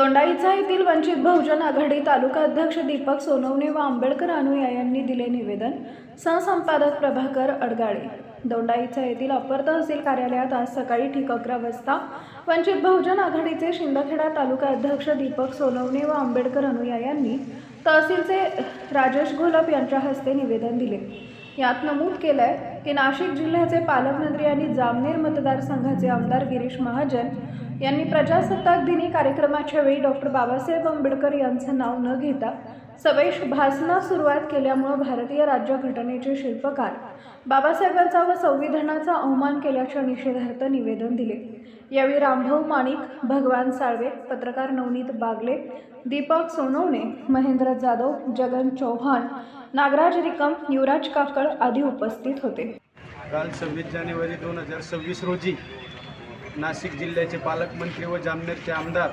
दोंडाईचा येथील वंचित बहुजन आघाडी तालुका अध्यक्ष दीपक सोनवणे व आंबेडकर अनुयायांनी दिले निवेदन. सहसंपादक प्रभाकर अडगाळे. दोंडाईचा येथील अपर तहसील कार्यालयात आज सकाळी ठीक अकरा वाजता वंचित बहुजन आघाडीचे शिंदखेडा तालुका अध्यक्ष दीपक सोनवणे व आंबेडकर अनुयायांनी तहसीलचे राजेश घोलप यांच्या हस्ते निवेदन दिले. यात नमूद केलं आहे की नाशिक जिल्ह्याचे पालकमंत्री आणि जामनेर मतदारसंघाचे आमदार गिरीश महाजन यांनी प्रजासत्ताक दिनी कार्यक्रमाच्या वेळी डॉक्टर बाबासाहेब आंबेडकर यांचं नाव न घेता सवेश भासना सुरुवात केल्यामुळं भारतीय राज्यघटनेचे शिल्पकार बाबासाहेबांचा व संविधानाचा अवमान केल्याच्या निषेधार्थ निवेदन दिले. यावेळी रामभाऊ माणिक भगवान साळवे पत्रकार नवनीत बागले दीपक सोनवणे महेंद्र जाधव जगन चौहान नागराज रिकम युवराज काकड आदी उपस्थित होते. काल सव्वीस जानेवारी दोन हजार सव्वीस रोजी नाशिक जिल्ह्याचे पालकमंत्री व जामनेरचे आमदार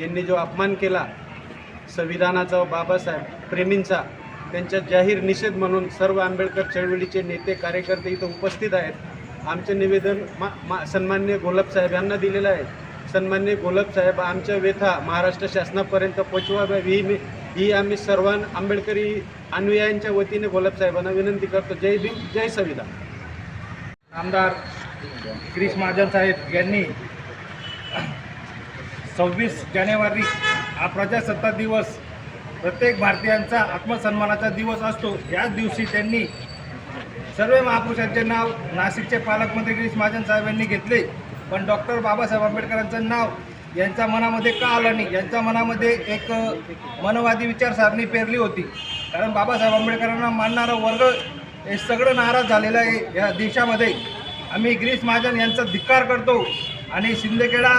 यांनी जो अपमान केला संविधानाचा व बाबासाहेब प्रेमींचा त्यांच्या जाहीर निषेध म्हणून सर्व आंबेडकर चळवळीचे नेते कार्यकर्ते इथं उपस्थित आहेत. आमचे निवेदन मा मा सन्मान्य गोलबसाहेब यांना दिलेलं आहे. सन्मान्य गोलपसाहेब आमच्या व्यथा महाराष्ट्र शासनापर्यंत पोचवाव्या ही मी ही आम्ही सर्व आंबेडकरी अनुयायांच्या वतीने गोलबसाहेबांना विनंती करतो. जय भीम जय संविधान. आमदार गिरीश महाजन साहेब यांनी सव्वीस जानेवारी हा प्रजासत्ताक दिवस प्रत्येक भारतीयांचा आत्मसन्मानाचा दिवस असतो. याच दिवशी त्यांनी सर्व महापुरुषांचे नाव नाशिकचे पालकमंत्री गिरीश महाजन साहेब यांनी घेतले. पण डॉक्टर बाबासाहेब आंबेडकरांचं नाव यांच्या मनामध्ये का आलं नाही? यांच्या मनामध्ये एक मनवादी विचारसरणी पेरली होती. कारण बाबासाहेब आंबेडकरांना मानणारा वर्ग हे सगळं नाराज झालेलं आहे या देशामध्ये. आम्ही गिरीश महाजन यांचा धिक्कार करतो आणि Shindkheda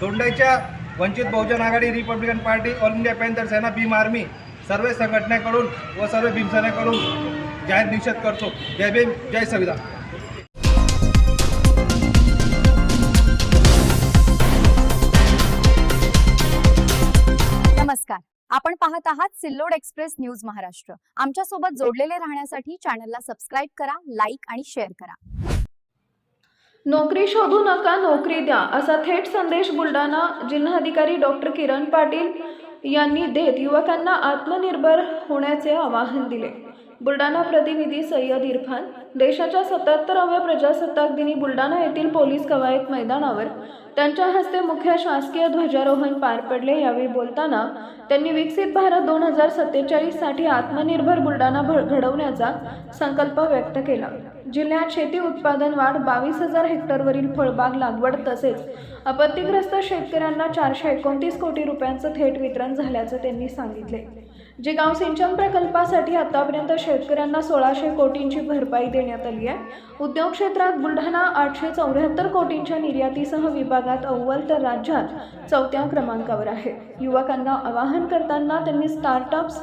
दोंडाईच्या Vanchit Bahujan Aghadi Republican Party All India Panther Sena Bhim Army सर्व संघटनेकडून व सर्व भीमसेनेकडून जाहीर निषेध करतो. जय भीम जय संविधान. नमस्कार. आपण पाहत आहात सिल्लोड एक्सप्रेस न्यूज महाराष्ट्र. आमच्यासोबत जोडलेले राहण्यासाठी चॅनलला सबस्क्राईब करा लाईक आणि शेअर करा. नोकरी शोधू नका नोकरी द्या असा थेट संदेश बुलढाणा जिल्हाधिकारी डॉक्टर किरण पाटील यांनी देत युवकांना आत्मनिर्भर होण्याचे आवाहन दिले. बुलढाणा प्रतिनिधी सय्यद इरफान देशाच्या सत्याहत्तराव्या प्रजासत्ताक दिनी बुलढाणा येथील पोलीस कवायत मैदानावर त्यांच्या हस्ते मुख्य शासकीय ध्वजारोहण पार पडले. यावेळी बोलताना त्यांनी विकसित भारत दोन हजार सत्तेचाळीससाठी आत्मनिर्भर बुलढाणा भ- घडवण्याचा संकल्प व्यक्त केला. जिल्ह्यात शेती उत्पादन वाढ बावीस हजार हेक्टरवरील फळबाग लागवड तसेच आपत्तीग्रस्त शेतकऱ्यांना चारशे एकोणतीस कोटी रुपयांचं थेट वितरण झाल्याचं त्यांनी सांगितले. जे गाव सिंचन प्रकल्पासाठी आतापर्यंत शेतकऱ्यांना सोळाशे कोटींची भरपाई देण्यात आली आहे. उद्योग क्षेत्रात बुलढाणा आठशे चौऱ्याहत्तर कोटींच्या निर्यातीसह विभागात अव्वल तर राज्यात चौथ्या क्रमांकावर आहे. युवकांना आवाहन करताना त्यांनी स्टार्टअप्स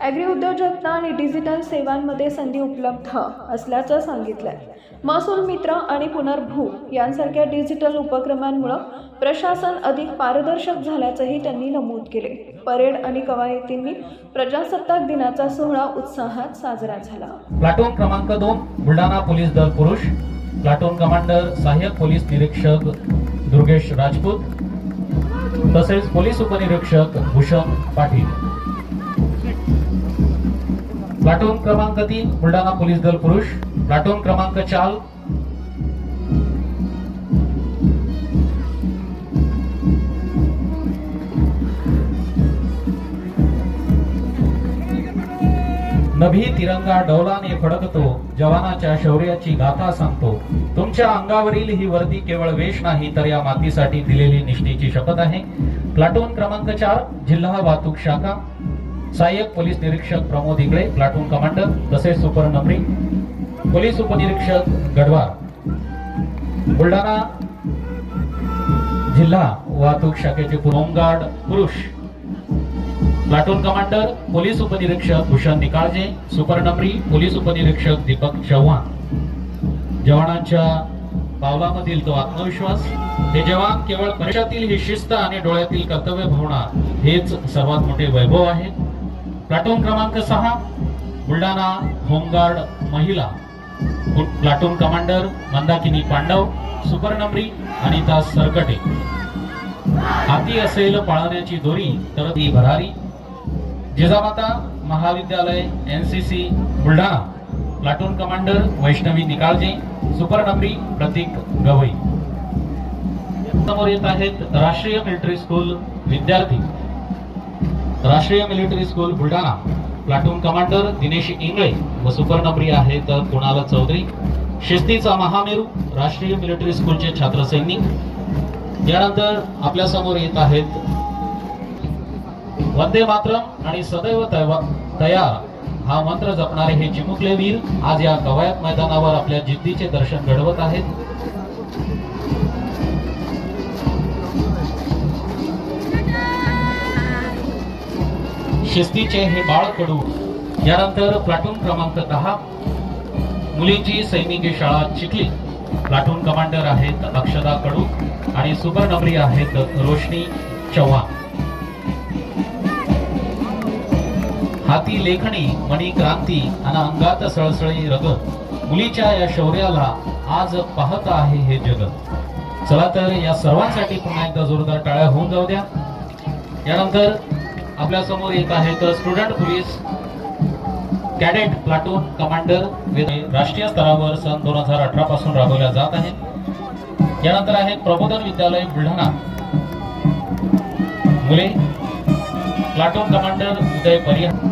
ॲग्री उद्योजकता आणि डिजिटल सेवांमध्ये संधी उपलब्ध असल्याचं सांगितलंय. महसूल मित्र आणि पुनर्भू यांसारख्या डिजिटल उपक्रमांमुळं प्रशासन अधिक पारदर्शक झाल्याचंही त्यांनी नमूद केले परेड आणि कवायतींनी प्रजासत्ताक दिनाचा सोहळा उत्साहात साजरा झाला. प्लाटून क्रमांक दोन बुलढाणा पोलीस दल पुरुष. प्लाटून कमांडर सहाय्यक पोलीस निरीक्षक दुर्गेश राजपूत. तसेच पोलीस उपनिरीक्षक भूषण पाटील. प्लाटून क्रमांक तीन बुलढाणा पोलीस दल पुरुष. प्लाटून क्रमांक चार नभी तिरंगा डौलाने फडकतो जवानाच्या शौर्याची गाथा सांगतो. तुमच्या अंगावरील ही वर्दी केवळ वेश नाही तर या मातीसाठी दिलेली निष्ठेची शपथ आहे. प्लाटून क्रमांक चार जिल्हा वाहतूक शाखा. सहाय्यक पोलीस निरीक्षक प्रमोद इगळे प्लाटून कमांडर तसेच सुपर नंबरी. पोलीस उपनिरीक्षक गडवार बुलढाणा जिल्हा वाहतूक शाखेचे होमगार्ड पुरुष. प्लाटून कमांडर पोलीस उपनिरीक्षक भूषण निकाळजे सुपर्णमरी पोलीस उपनिरीक्षक दीपक चव्हाण जवानांच्या पावलामधील तो आत्मविश्वास हे जवान केवळ परीक्षातील ही शिस्त आणि डोळ्यातील कर्तव्य भावना हेच सर्वात मोठे वैभव आहे. प्लाटून क्रमांक सहा बुलढाणा होमगार्ड महिला. Platoon commander Mandakini Pandav supernumerary Anita Sarkate. हाती असेल पाळण्याची दोरी तर ती भरारी. जिजामाता महाविद्यालय N C C Buldhana. Platoon commander Vaishnavi Nikalje supernumerary Prateek Gawai. समोर येत आहेत राष्ट्रीय मिलिटरी स्कूल विद्यार्थी. राष्ट्रीय military school Buldhana. Platoon commander Dinesh Ingle व सुपर आहेत कुणाल चौधरी. शिस्तीचा महामेरू राष्ट्रीय मिलिटरी स्कूलचे छात्र सैनिक यानंतर आपल्यासमोर येत आहेत वंदे मातरम आणि सदैव तयार हा मंत्र जपणारे हे चिमुकले वीर आज या कवायत मैदानावर आपल्या जिद्दीचे दर्शन घडवत आहेत. शिस्तीचे हे बाळ कडू. यानंतर प्लाटून क्रमांक दहा. मुलींची सैनिकी शाळा चिखली. प्लाटून कमांडर आहेत अक्षदा कडू आणि सुपरनबरी आहेत रोशनी चव्हाण. हाती लेखणी मणी क्रांती आणि अंगात सळसळी रगत मुलीच्या या शौर्याला आज पाहत आहे हे जगत. चला तर या सर्वांसाठी पुन्हा एकदा जोरदार टाळ्या होऊन जाऊ द्या. यानंतर आपल्यासमोर येत आहेत student police cadet platoon commander राष्ट्रीय स्तरावर सन दोन हजार अठरा पासून राबवल्या जात आहेत. यानंतर आहेत प्रबोधन विद्यालय बुलढाणा. मुले प्लाटून कमांडर उदय परिहार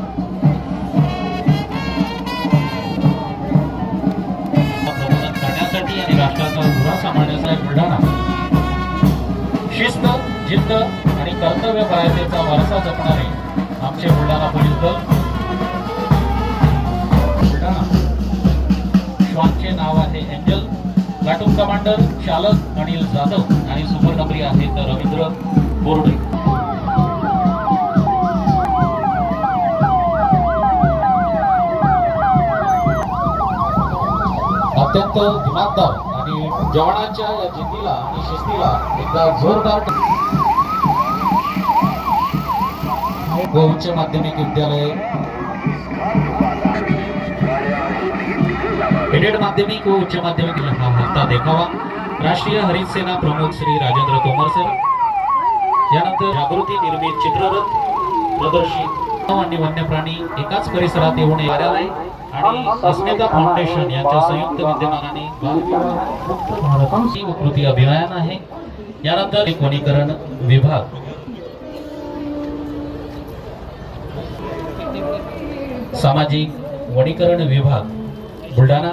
राष्ट्राचा धुरा सांभाळण्यासाठी बुलढाणा शिस्त जिद्द आणि कर्तव्य परायतेचा वारसा जपणारे आमचे बुलढाणा पोलीस दल बुलढाणा श्वानचे नाव आहे एंजल प्लाटून कमांडर चालक अनिल जाधव आणि सुपर आहेत रवींद्र बोर्डे. अत्यंत दिमागदार आणि जवानांच्या या जिद्दीला आणि शिस्तीला एकदा जोरदार उच्च माध्यमिक विद्यालय. एडेड माध्यमिक व उच्च माध्यमिक हा हप्ता देखावा. राष्ट्रीय हरित सेना प्रमुख श्री राजेंद्र तोमर सर. यानंतर जागृती निर्मित चित्ररथ प्रदर्शित आणि वन्य प्राणी एकाच परिसरात येऊन कार्यालय आणि अस्मिता फाउंडेशन यांच्या संयुक्त विद्यमानाने मुक्त कृती अभियान आहे. यानंतर एक वनीकरण विभाग. सामाजिक वनीकरण विभाग. बुलढाणा